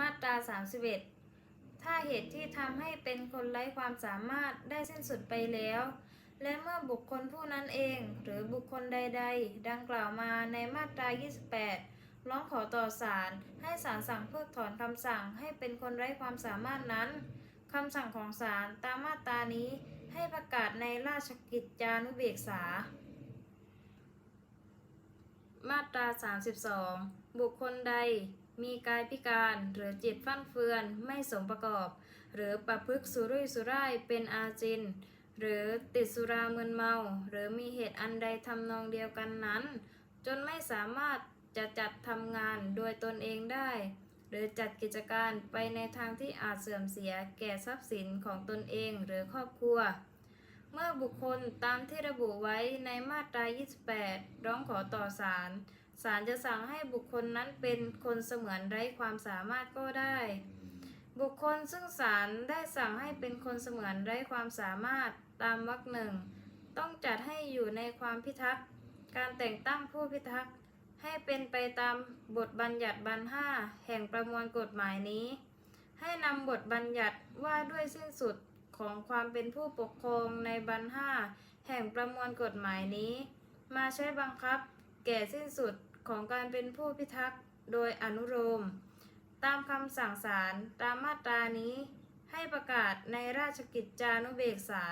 มาตรา 31 ถ้าเหตุที่ทำให้เป็นคนไร้ความสามารถได้สิ้นสุดไปแล้ว และเมื่อบุคคลผู้นั้นเอง หรือบุคคลใด ๆ ดังกล่าวมาในมาตรา 28 ร้องขอต่อศาลให้ศาลสั่งเพิกถอนคำสั่งให้เป็นคนไร้ความสามารถนั้นคำสั่งของศาลตามมาตรานี้ให้ประกาศในราชกิจจานุเบกษา มาตรา 32 บุคคลใด มีกายพิการหรือจิตฟั่นเฟือนไม่สมประกอบ หรือประพฤกษุรุ่ยสุร่ายเป็นอาจิน หรือติดสุรามึนเมา หรือมีเหตุอันใดทำนองเดียวกันนั้น จนไม่สามารถจะจัดทำงานโดยตนเองได้ หรือจัดกิจการไปในทางที่อาจเสื่อมเสียแก่ทรัพย์สินของตนเองหรือครอบครัว เมื่อบุคคลตามที่ระบุไว้ในมาตรา 28 ร้องขอต่อศาล ศาลจะสั่งให้บุคคลนั้นเป็นคนเสมือนไร้ความสามารถก็ได้ บุคคลซึ่งศาลได้สั่งให้เป็นคนเสมือนไร้ความสามารถตามวรรคหนึ่ง ต้องจัดให้อยู่ในความพิทักษ์ การแต่งตั้งผู้พิทักษ์ ให้เป็นไปตามบทบัญญัติบรรห้าแห่งประมวลกฎหมายนี้ ให้นำบทบัญญัติว่าด้วยสิ้นสุดของความเป็นผู้ปกครองในบรรห้าแห่งประมวลกฎหมายนี้ มาใช้บังคับ แก่สิ้นสุด ของการเป็นผู้พิทักษ์โดยอนุโลมตามคำสั่งศาลตามมาตรานี้ให้ประกาศในราชกิจจานุเบกษา